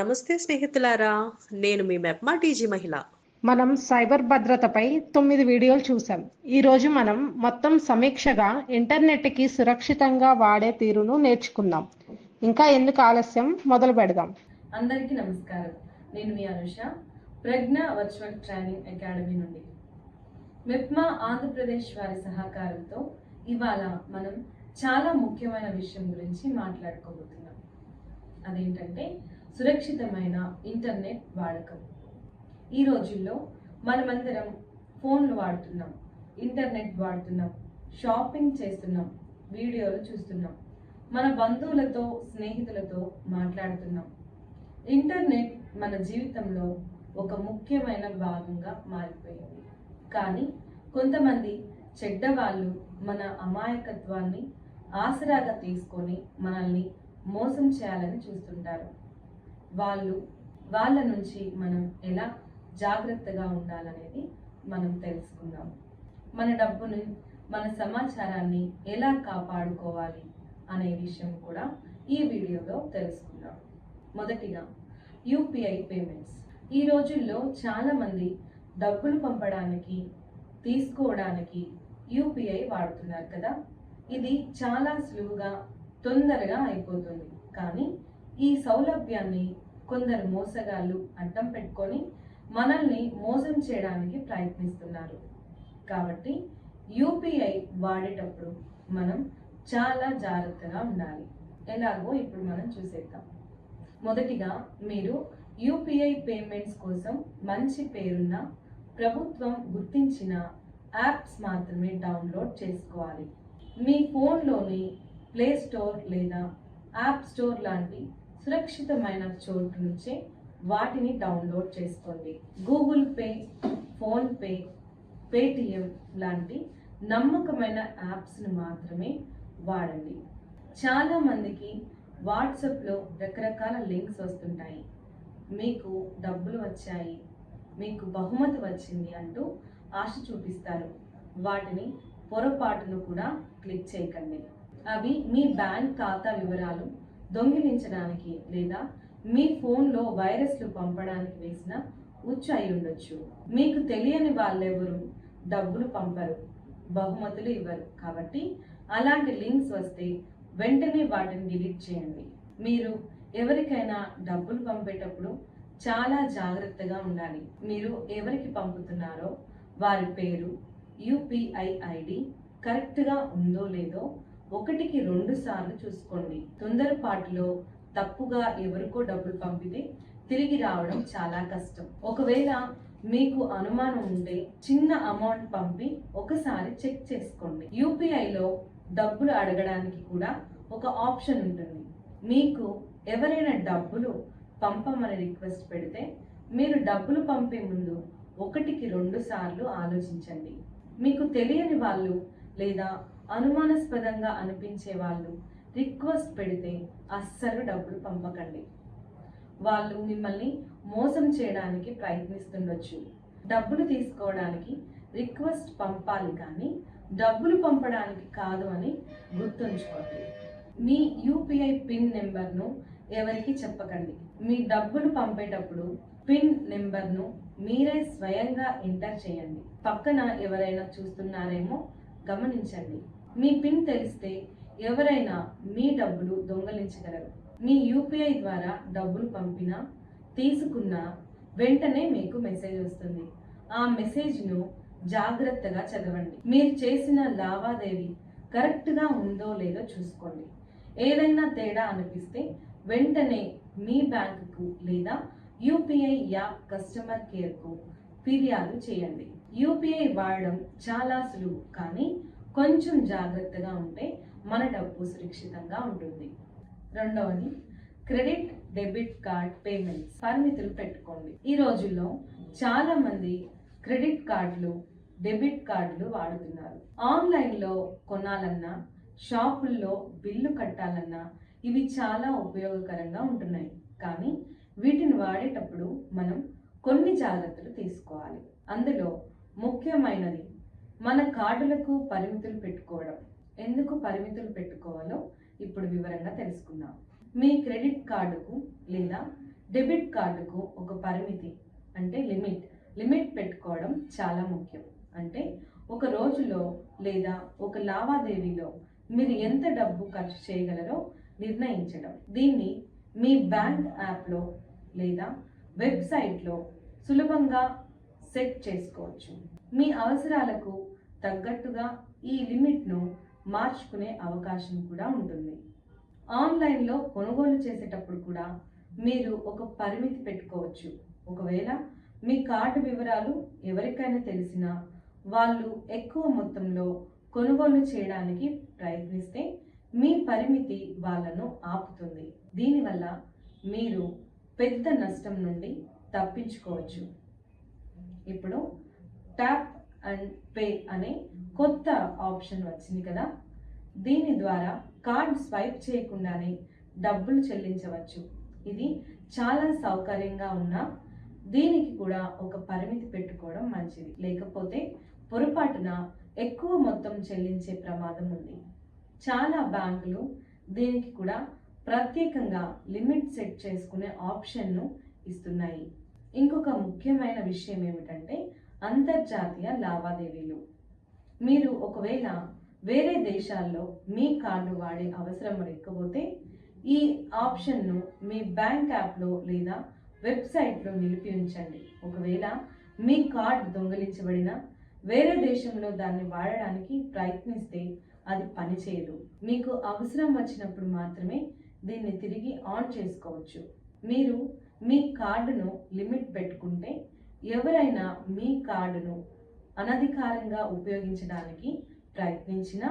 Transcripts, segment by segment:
నమస్తే స్నేహితులారా నేను మీ మెప్మా టీజీ మహిళ. మనం సైబర్ భద్రతపై తొమ్మిది వీడియోలు చూసాం ఈరోజు మనం మొత్తం సమీక్షగా ఇంటర్నెట్కి సురక్షితంగా వాడే తీరును నేర్చుకుందాం. ఇంకా ఎందుకు ఆలస్యం? మొదలు పెడదాం. అందరికీ నమస్కారం. నేను మీ Anusha Pragna virtual training academy నుండి. మెప్మా ఆంధ్రప్రదేశ్ వారి సహకారంతో ఇవాళ మనం చాలా ముఖ్యమైన విషయం గురించి మాట్లాడుకోబోతున్నాం. అదేంటంటే సురక్షితమైన ఇంటర్నెట్ వాడకం. ఈ రోజుల్లో మనమందరం ఫోన్లు వాడుతున్నాం ఇంటర్నెట్ వాడుతున్నాం షాపింగ్ చేస్తున్నాం వీడియోలు చూస్తున్నాం మన బంధువులతో స్నేహితులతో మాట్లాడుతున్నాం. ఇంటర్నెట్ మన జీవితంలో ఒక ముఖ్యమైన భాగంగా మారిపోయింది. కానీ కొంతమంది చెడ్డవాళ్ళు మన అమాయకత్వాన్ని ఆసరాగా తీసుకొని మనల్ని మోసం చేయాలని చూస్తుంటారు. వాళ్ళు వాళ్ళ నుంచి మనం ఎలా జాగ్రత్తగా ఉండాలనేది మనం తెలుసుకుందాం. మన డబ్బుని మన సమాచారాన్ని ఎలా కాపాడుకోవాలి అనే విషయం కూడా ఈ వీడియోలో తెలుసుకుందాం. మొదటిగా యూపీఐ పేమెంట్స్. ఈ రోజుల్లో చాలామంది డబ్బులు పంపడానికి తీసుకోవడానికి యూపీఐ వాడుతున్నారు కదా? ఇది చాలా సులువుగా తొందరగా అయిపోతుంది. కానీ ఈ సౌలభ్యాన్ని కొందరు మోసగాళ్ళు అడ్డం పెట్టుకొని మనల్ని మోసం చేయడానికి ప్రయత్నిస్తున్నారు. కాబట్టి యూపీఐ వాడేటప్పుడు మనం చాలా జాగ్రత్తగా ఉండాలి. ఎలాగో ఇప్పుడు మనం చూసేద్దాం. మొదటిగా మీరు యూపీఐ పేమెంట్స్ కోసం మంచి పేరున్న ప్రభుత్వం గుర్తించిన యాప్స్ మాత్రమే డౌన్లోడ్ చేసుకోవాలి. మీ ఫోన్లోని ప్లే స్టోర్ లేదా యాప్ స్టోర్ లాంటి సురక్షితమైన చోటు నుంచే వాటిని డౌన్లోడ్ చేసుకోండి. గూగుల్ పే ఫోన్పే పేటిఎం లాంటి నమ్మకమైన యాప్స్ను మాత్రమే వాడండి. చాలామందికి వాట్సాప్లో రకరకాల లింక్స్ వస్తుంటాయి. మీకు డబ్బులు వచ్చాయి మీకు బహుమతి వచ్చింది అంటూ ఆశ చూపిస్తారు. వాటిని పొరపాటును కూడా క్లిక్ చేయకండి. అవి మీ బ్యాంక్ ఖాతా వివరాలు దొంగిలించడానికి లేదా మీ ఫోన్లో వైరస్లు పంపడానికి వేసిన ఉచ్చు అయి ఉండొచ్చు. మీకు తెలియని వాళ్ళెవరు? డబ్బులు పంపరు బహుమతులు ఇవ్వరు. కాబట్టి అలాంటి లింక్స్ వస్తే వెంటనే వాటిని డిలీట్ చేయండి. మీరు ఎవరికైనా డబ్బులు పంపేటప్పుడు చాలా జాగ్రత్తగా ఉండాలి. మీరు ఎవరికి పంపుతున్నారో వారి పేరు యూపీఐ ఐడి కరెక్ట్గా ఉందో లేదో ఒకటికి రెండు సార్లు చూసుకోండి. తొందరపాటులో తప్పుగా ఎవరికో డబ్బులు పంపితే తిరిగి రావడం చాలా కష్టం. ఒకవేళ మీకు అనుమానం ఉంటే చిన్న అమౌంట్ పంపి ఒకసారి చెక్ చేసుకోండి. యూపీఐలో డబ్బులు అడగడానికి కూడా ఒక ఆప్షన్ ఉంటుంది. మీకు ఎవరైనా డబ్బులు పంపమని రిక్వెస్ట్ పెడితే మీరు డబ్బులు పంపే ముందు ఒకటికి రెండు సార్లు ఆలోచించండి. మీకు తెలియని వాళ్ళు లేదా అనుమానాస్పదంగా అనిపించే వాళ్ళు రిక్వెస్ట్ పెడితే అస్సలు డబ్బులు పంపకండి. వాళ్ళు మిమ్మల్ని మోసం చేయడానికి ప్రయత్నిస్తుండొచ్చు. డబ్బులు తీసుకోవడానికి రిక్వెస్ట్ పంపాలి కానీ డబ్బులు పంపడానికి కాదు అని గుర్తుంచుకోండి. మీ యూపీఐ పిన్ నెంబర్ను ఎవరికి చెప్పకండి. మీ డబ్బులు పంపేటప్పుడు పిన్ నెంబర్ను మీరే స్వయంగా ఎంటర్ చేయండి. పక్కన ఎవరైనా చూస్తున్నారేమో గమనించండి. మీ పిన్ తెలిస్తే ఎవరైనా మీ డబ్బులు దొంగలించగలరు. మీ యూపీఐ ద్వారా డబ్బులు పంపినా తీసుకున్నా వెంటనే మీకు మెసేజ్ వస్తుంది. ఆ మెసేజ్ను జాగ్రత్తగా చదవండి. మీరు చేసిన లావాదేవీ కరెక్ట్గా ఉందో లేదో చూసుకోండి. ఏదైనా తేడా అనిపిస్తే వెంటనే మీ బ్యాంకుకు లేదా యూపీఐ యాప్ కస్టమర్ కేర్కు ఫిర్యాదు చేయండి. యూపీఐ వాడడం చాలా సులువు కానీ కొంచెం జాగ్రత్తగా ఉంటే మన డబ్బు సురక్షితంగా ఉంటుంది. రెండవది క్రెడిట్ డెబిట్ కార్డ్ పేమెంట్స్ పరిమితులు పెట్టుకోండి. ఈ రోజుల్లో చాలా మంది క్రెడిట్ కార్డులు డెబిట్ కార్డులు వాడుతున్నారు. ఆన్లైన్లో కొనాలన్నా షాపుల్లో బిల్లు కట్టాలన్నా ఇవి చాలా ఉపయోగకరంగా ఉంటున్నాయి. కానీ వీటిని వాడేటప్పుడు మనం కొన్ని జాగ్రత్తలు తీసుకోవాలి. అందులో ముఖ్యమైనది మన కార్డులకు పరిమితులు పెట్టుకోవడం. ఎందుకు పరిమితులు పెట్టుకోవాలో ఇప్పుడు వివరంగా తెలుసుకుందాం. మీ క్రెడిట్ కార్డుకు లేదా డెబిట్ కార్డుకు ఒక పరిమితి అంటే లిమిట్. లిమిట్ పెట్టుకోవడం చాలా ముఖ్యం. అంటే ఒక రోజులో లేదా ఒక లావాదేవీలో మీరు ఎంత డబ్బు ఖర్చు చేయగలరో నిర్ణయించడం. దీన్ని మీ బ్యాంక్ యాప్లో లేదా వెబ్సైట్లో సులభంగా సెట్ చేసుకోవచ్చు. మీ అవసరాలకు తగ్గట్టుగా ఈ లిమిట్ను మార్చుకునే అవకాశం కూడా ఉంటుంది. ఆన్లైన్లో కొనుగోలు చేసేటప్పుడు కూడా మీరు ఒక పరిమితి పెట్టుకోవచ్చు. ఒకవేళ మీ కార్డు వివరాలు ఎవరికైనా తెలిసినా వాళ్ళు ఎక్కువ మొత్తంలో కొనుగోలు చేయడానికి ప్రయత్నిస్తే మీ పరిమితి వాళ్ళను ఆపుతుంది. దీనివల్ల మీరు పెద్ద నష్టం నుండి తప్పించుకోవచ్చు. ఇప్పుడు ట్యాప్ అండ్ పే అనే కొత్త ఆప్షన్ వచ్చింది కదా. దీని ద్వారా కార్డ్ స్వైప్ చేయకుండానే డబ్బులు చెల్లించవచ్చు. ఇది చాలా సౌకర్యంగా ఉన్నా దీనికి కూడా ఒక పరిమితి పెట్టుకోవడం మంచిది. లేకపోతే పొరపాటున ఎక్కువ మొత్తం చెల్లించే ప్రమాదం ఉంది. చాలా బ్యాంకులు దీనికి కూడా ప్రత్యేకంగా లిమిట్ సెట్ చేసుకునే ఆప్షన్ను ఇస్తున్నాయి. ఇంకొక ముఖ్యమైన విషయం ఏమిటంటే అంతర్జాతీయ లావాదేవీలు. మీరు ఒకవేళ వేరే దేశాల్లో మీ కార్డు వాడే అవసరం లేకపోతే ఈ ఆప్షన్ను మీ బ్యాంక్ యాప్లో లేదా వెబ్సైట్లో నిలిపి ఉంచండి. ఒకవేళ మీ కార్డ్ దొంగిలించబడిన వేరే దేశంలో దాన్ని వాడడానికి ప్రయత్నిస్తే అది పనిచేయదు. మీకు అవసరం వచ్చినప్పుడు మాత్రమే దీన్ని తిరిగి ఆన్ చేసుకోవచ్చు. మీరు మీ కార్డును లిమిట్ పెట్టుకుంటే ఎవరైనా మీ కార్డును అనధికారంగా ఉపయోగించడానికి ప్రయత్నించినా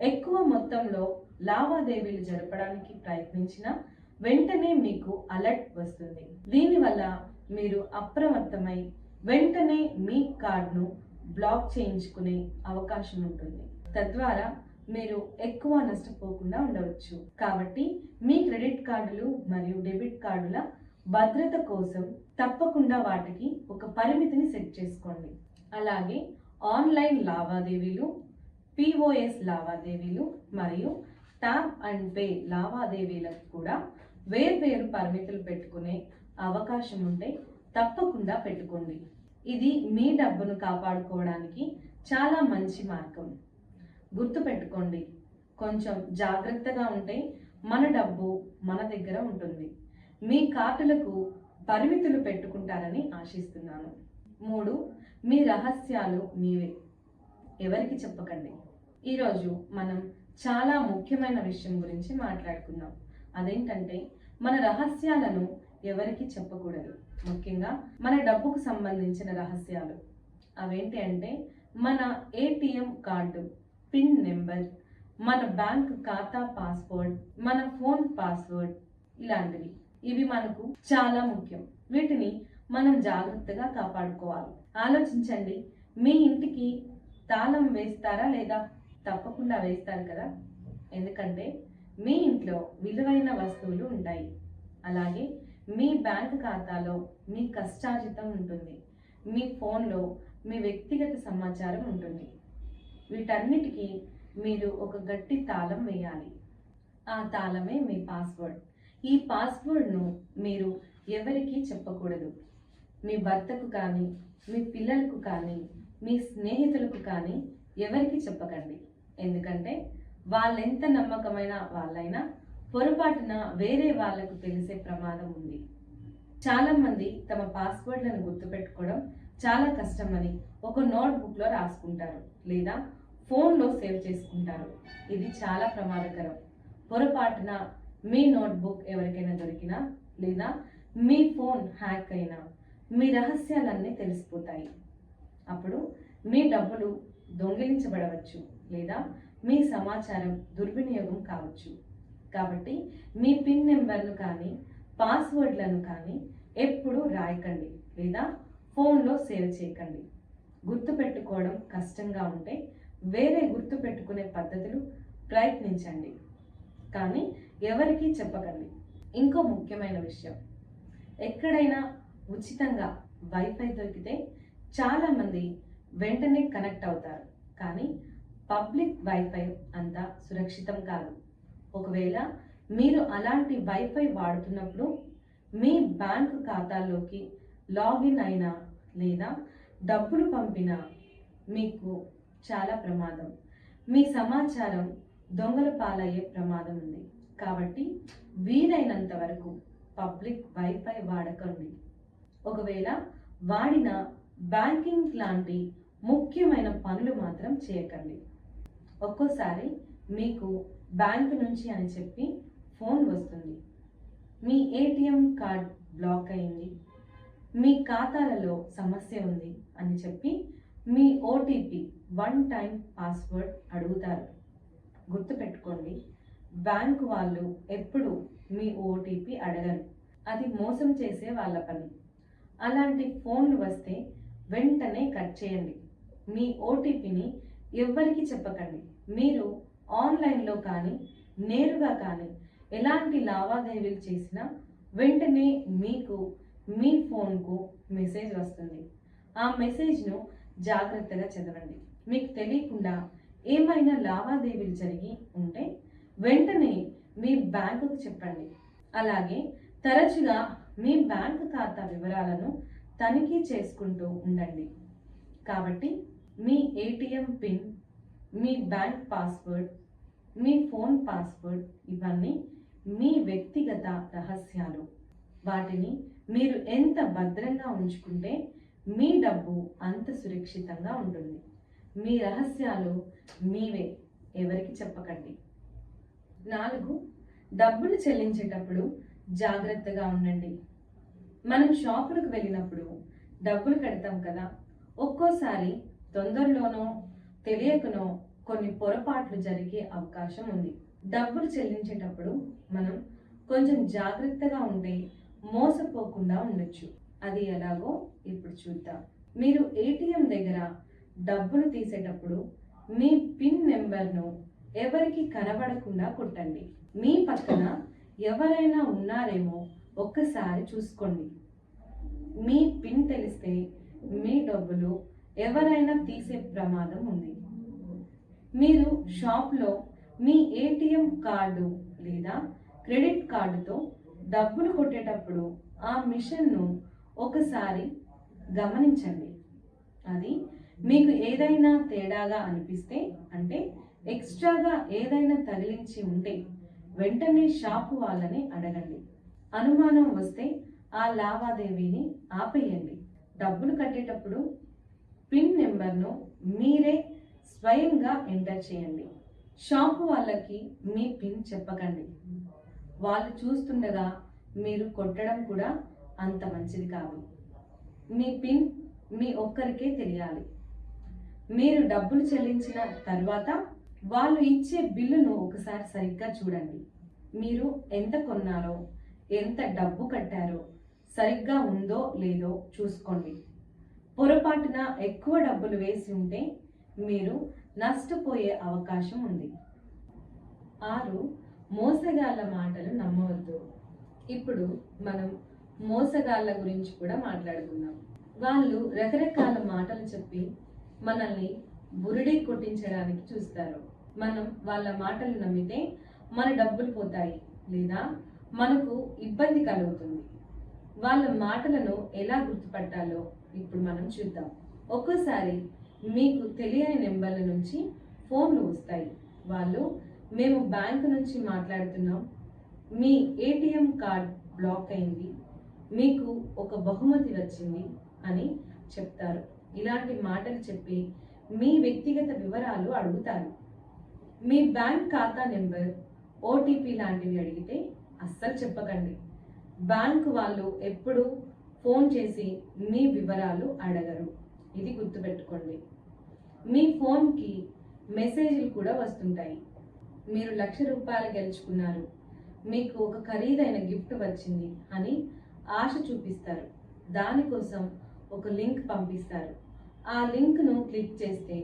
ఎక్కువ మొత్తంలో లావాదేవీలు జరపడానికి ప్రయత్నించినా వెంటనే మీకు అలర్ట్ వస్తుంది. దీనివల్ల మీరు అప్రమత్తమై వెంటనే మీ కార్డును బ్లాక్ చేయించుకునే అవకాశం ఉంటుంది. తద్వారా మీరు ఎక్కువ నష్టపోకుండా ఉండవచ్చు. కాబట్టి మీ క్రెడిట్ కార్డులు మరియు డెబిట్ కార్డుల భద్రత కోసం తప్పకుండా వాటికి ఒక పరిమితిని సెట్ చేసుకోండి. అలాగే ఆన్లైన్ లావాదేవీలు పిఓఎస్ లావాదేవీలు మరియు ట్యాప్ అండ్ పే లావాదేవీలకు కూడా వేర్వేరు పరిమితులు పెట్టుకునే అవకాశం ఉంటే తప్పకుండా పెట్టుకోండి. ఇది మీ డబ్బును కాపాడుకోవడానికి చాలా మంచి మార్గం. గుర్తుపెట్టుకోండి కొంచెం జాగ్రత్తగా ఉంటే మన డబ్బు మన దగ్గర ఉంటుంది. మీ కార్డులకు పరిమితులు పెట్టుకుంటారని ఆశిస్తున్నాను. మూడు మీ రహస్యాలు మీవే. ఎవరికి చెప్పకండి. ఈరోజు మనం చాలా ముఖ్యమైన విషయం గురించి మాట్లాడుకుందాం. అదేంటంటే మన రహస్యాలను ఎవరికి చెప్పకూడదు. ముఖ్యంగా మన డబ్బుకు సంబంధించిన రహస్యాలు. అవేంటి అంటే మన ఏటీఎం కార్డు పిన్ నెంబర్ మన బ్యాంక్ ఖాతా పాస్వర్డ్ మన ఫోన్ పాస్వర్డ్ ఇలాంటివి. ఇవి మనకు చాలా ముఖ్యం. వీటిని మనం జాగ్రత్తగా కాపాడుకోవాలి. ఆలోచించండి మీ ఇంటికి తాళం వేస్తారా లేదా తప్పకుండా వేస్తారు కదా? ఎందుకంటే మీ ఇంట్లో విలువైన వస్తువులు ఉంటాయి. అలాగే మీ బ్యాంక్ ఖాతాలో మీ కష్టార్జితం ఉంటుంది. మీ ఫోన్లో మీ వ్యక్తిగత సమాచారం ఉంటుంది. వీటన్నిటికీ మీరు ఒక గట్టి తాళం వేయాలి. ఆ తాళమే మీ పాస్వర్డ్. ఈ పాస్వర్డ్ను మీరు ఎవరికీ చెప్పకూడదు. మీ భర్తకు కానీ మీ పిల్లలకు కానీ మీ స్నేహితులకు కానీ ఎవరికి చెప్పకండి. ఎందుకంటే వాళ్ళెంత నమ్మకమైన వాళ్ళైనా పొరపాటున వేరే వాళ్ళకు తెలిసే ప్రమాదం ఉంది. చాలామంది తమ పాస్వర్డ్లను గుర్తుపెట్టుకోవడం చాలా కష్టమని ఒక నోట్బుక్లో రాసుకుంటారు లేదా ఫోన్లో సేవ్ చేసుకుంటారు. ఇది చాలా ప్రమాదకరం. పొరపాటున మీ నోట్బుక్ ఎవరికైనా దొరికినా లేదా మీ ఫోన్ హ్యాక్ అయినా మీ రహస్యాలన్నీ తెలిసిపోతాయి. అప్పుడు మీ డబ్బులు దొంగిలించబడవచ్చు లేదా మీ సమాచారం దుర్వినియోగం కావచ్చు. కాబట్టి మీ పిన్ నెంబర్ను కానీ పాస్వర్డ్లను కానీ ఎప్పుడూ రాయకండి లేదా ఫోన్లో సేవ్ చేయకండి. గుర్తుపెట్టుకోవడం కష్టంగా ఉంటే వేరే గుర్తు పెట్టుకునే పద్ధతులు ప్రయత్నించండి. కానీ ఎవరికీ చెప్పకండి. ఇంకో ముఖ్యమైన విషయం. ఎక్కడైనా ఉచితంగా వైఫై దొరికితే చాలామంది వెంటనే కనెక్ట్ అవుతారు. కానీ పబ్లిక్ వైఫై అంత సురక్షితం కాదు. ఒకవేళ మీరు అలాంటి వైఫై వాడుతున్నప్పుడు మీ బ్యాంక్ ఖాతాలోకి లాగిన్ అయినా లేదా డబ్బులు పంపినా మీకు చాలా ప్రమాదం. మీ సమాచారం దొంగల పాలయ్యే ప్రమాదం ఉంది. కాబట్టి వీలైనంత వరకు పబ్లిక్ వైఫై వాడకండి. ఒకవేళ వాడిన బ్యాంకింగ్ లాంటి ముఖ్యమైన పనులు మాత్రం చేయకండి. ఒక్కోసారి మీకు బ్యాంకు నుంచి అని చెప్పి ఫోన్ వస్తుంది. మీ ఏటీఎం కార్డ్ బ్లాక్ అయింది. మీ ఖాతాలలో సమస్య ఉంది అని చెప్పి మీ ఓటీపీ వన్ టైం పాస్వర్డ్ అడుగుతారు. గుర్తుపెట్టుకోండి బ్యాంకు వాళ్ళు ఎప్పుడు మీ ఓటీపీ అడగరు. అది మోసం చేసే వాళ్ళ పని. అలాంటి ఫోన్లు వస్తే వెంటనే కట్ చేయండి. మీ ఓటీపీని ఎవ్వరికి చెప్పకండి. మీరు ఆన్లైన్లో కానీ నేరుగా కానీ ఎలాంటి లావాదేవీలు చేసినా వెంటనే మీకు మీ ఫోన్కు మెసేజ్ వస్తుంది. ఆ మెసేజ్ను జాగ్రత్తగా చదవండి. మీకు తెలియకుండా ఏమైనా లావాదేవీలు జరిగి ఉంటే వెంటనే మీ బ్యాంకుకు చెప్పండి. అలాగే తరచుగా మీ బ్యాంకు ఖాతా వివరాలను తనిఖీ చేసుకుంటూ ఉండండి. కాబట్టి మీ ఏటీఎం పిన్ మీ బ్యాంక్ పాస్వర్డ్ మీ ఫోన్ పాస్వర్డ్ ఇవన్నీ మీ వ్యక్తిగత రహస్యాలు. వాటిని మీరు ఎంత భద్రంగా ఉంచుకుంటే మీ డబ్బు అంత సురక్షితంగా ఉంటుంది. మీ రహస్యాలు మీవే ఎవరికి చెప్పకండి. నాలుగు డబ్బులు చెల్లించేటప్పుడు జాగ్రత్తగా ఉండండి. మనం షాపులకు వెళ్ళినప్పుడు డబ్బులు కడతాం కదా ఒక్కోసారి తొందరలోనో తెలియకనో కొన్ని పొరపాట్లు జరిగే అవకాశం ఉంది. డబ్బులు చెల్లించేటప్పుడు మనం కొంచెం జాగ్రత్తగా ఉంటే మోసపోకుండా ఉండొచ్చు. అది ఎలాగో ఇప్పుడు చూద్దాం. మీరు ఏటీఎం దగ్గర డబ్బులు తీసేటప్పుడు మీ పిన్ నెంబర్ను ఎవరికి కనబడకుండా కొట్టండి. మీ పక్కన ఎవరైనా ఉన్నారేమో ఒక్కసారి చూసుకోండి. మీ పిన్ తెలిస్తే మీ డబ్బులు ఎవరైనా తీసే ప్రమాదం ఉంది. మీరు షాప్లో మీ ఏటీఎం కార్డు లేదా క్రెడిట్ కార్డుతో డబ్బులు కొట్టేటప్పుడు ఆ మిషన్ను ఒకసారి గమనించండి. అది మీకు ఏదైనా తేడాగా అనిపిస్తే అంటే ఎక్స్ట్రాగా ఏదైనా తగిలించి ఉంటే వెంటనే షాపు వాళ్ళని అడగండి. అనుమానం వస్తే ఆ లావాదేవీని ఆపేయండి. డబ్బులు కట్టేటప్పుడు పిన్ నెంబర్ను మీరే స్వయంగా ఎంటర్ చేయండి. షాపు వాళ్ళకి మీ పిన్ చెప్పకండి. వాళ్ళు చూస్తుండగా మీరు కొట్టడం కూడా అంత మంచిది కాదు. మీ పిన్ మీ ఒక్కరికే తెలియాలి. మీరు డబ్బులు చెల్లించిన తర్వాత వాళ్ళు ఇచ్చే బిల్లును ఒకసారి సరిగ్గా చూడండి. మీరు ఎంత కొన్నారో ఎంత డబ్బు కట్టారో సరిగ్గా ఉందో లేదో చూసుకోండి. పొరపాటున ఎక్కువ డబ్బులు వేసి ఉంటే మీరు నష్టపోయే అవకాశం ఉంది. ఆరు మోసగాళ్ళ మాటలు నమ్మవద్దు. ఇప్పుడు మనం మోసగాళ్ళ గురించి కూడా మాట్లాడుకుందాం. వాళ్ళు రకరకాల మాటలు చెప్పి మనల్ని బురిడి కొట్టించడానికి చూస్తారు. మనం వాళ్ళ మాటలు నమ్మితే మన డబ్బులు పోతాయి లేదా మనకు ఇబ్బంది కలుగుతుంది. వాళ్ళ మాటలను ఎలా గుర్తుపట్టాలో ఇప్పుడు మనం చూద్దాం. ఒక్కోసారి మీకు తెలియని నెంబర్ల నుంచి ఫోన్లు వస్తాయి. వాళ్ళు మేము బ్యాంకు నుంచి మాట్లాడుతున్నాం. మీ ఏటీఎం కార్డ్ బ్లాక్ అయింది. మీకు ఒక బహుమతి వచ్చింది అని చెప్తారు. ఇలాంటి మాటలు చెప్పి మీ వ్యక్తిగత వివరాలు అడుగుతారు. మీ బ్యాంక్ ఖాతా నెంబర్ ఓటీపీ లాంటివి అడిగితే అస్సలు చెప్పకండి. బ్యాంకు వాళ్ళు ఎప్పుడు ఫోన్ చేసి మీ వివరాలు అడగరు. ఇది గుర్తుపెట్టుకోండి. మీ ఫోన్కి మెసేజ్లు కూడా వస్తుంటాయి. మీరు లక్ష రూపాయలు గెలుచుకున్నారు. మీకు ఒక ఖరీదైన గిఫ్ట్ వచ్చింది అని ఆశ చూపిస్తారు. దానికోసం ఒక లింక్ పంపిస్తారు. ఆ లింక్ను క్లిక్ చేస్తే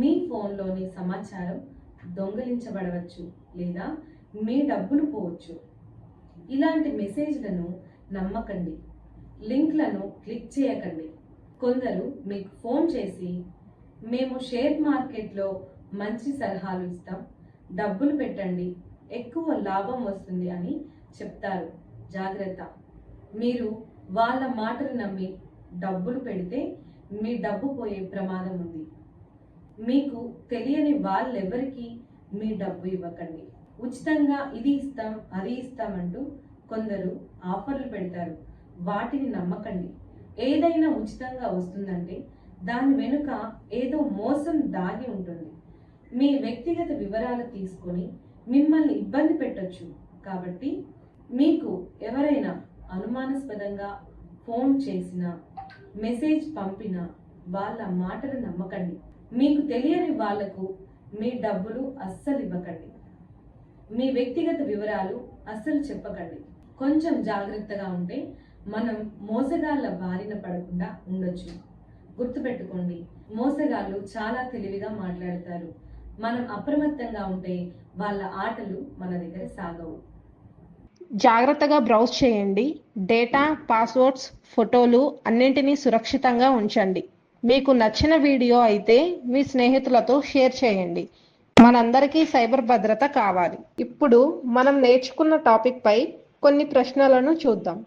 మీ ఫోన్లోని సమాచారం దొంగిలించబడవచ్చు లేదా మీ డబ్బులు పోవచ్చు. ఇలాంటి మెసేజ్లను నమ్మకండి. లింక్లను క్లిక్ చేయకండి. కొందరు మీకు ఫోన్ చేసి మేము షేర్ మార్కెట్లో మంచి సలహాలు ఇస్తాం డబ్బులు పెట్టండి ఎక్కువ లాభం వస్తుంది అని చెప్తారు. జాగ్రత్త. మీరు వాళ్ళ మాటలు నమ్మి డబ్బులు పెడితే మీ డబ్బు పోయే ప్రమాదం ఉంది. మీకు తెలియని వాళ్ళెవరికి మీ డబ్బు ఇవ్వకండి. ఉచితంగా ఇది ఇస్తాం అది ఇస్తామంటూ కొందరు ఆఫర్లు పెడతారు. వాటిని నమ్మకండి. ఏదైనా ఉచితంగా వస్తుందంటే దాని వెనుక ఏదో మోసం దాగి ఉంటుంది. మీ వ్యక్తిగత వివరాలు తీసుకొని మిమ్మల్ని ఇబ్బంది పెట్టొచ్చు. కాబట్టి మీకు ఎవరైనా అనుమానాస్పదంగా ఫోన్ చేసినా మెసేజ్ పంపినా వాళ్ళ మాటలు నమ్మకండి. మీకు తెలియని వాళ్ళకు మీ డబ్బులు అస్సలు ఇవ్వకండి. మీ వ్యక్తిగత వివరాలు అస్సలు చెప్పకండి. కొంచెం జాగ్రత్తగా ఉంటే మనం మోసగాళ్ళ బారిన పడకుండా ఉండొచ్చు. గుర్తుపెట్టుకోండి మోసగాళ్ళు చాలా తెలివిగా మాట్లాడతారు. మనం అప్రమత్తంగా ఉంటే వాళ్ళ ఆటలు మన దగ్గర సాగవు. జాగ్రత్తగా బ్రౌజ్ చేయండి. డేటా పాస్వర్డ్స్ ఫోటోలు అన్నింటినీ సురక్షితంగా ఉంచండి. మీకు నచ్చిన వీడియో అయితే మీ స్నేహితులతో షేర్ చేయండి. మనందరికీ సైబర్ భద్రత కావాలి. ఇప్పుడు మనం నేర్చుకున్న టాపిక్ పై కొన్ని ప్రశ్నలను చూద్దాం.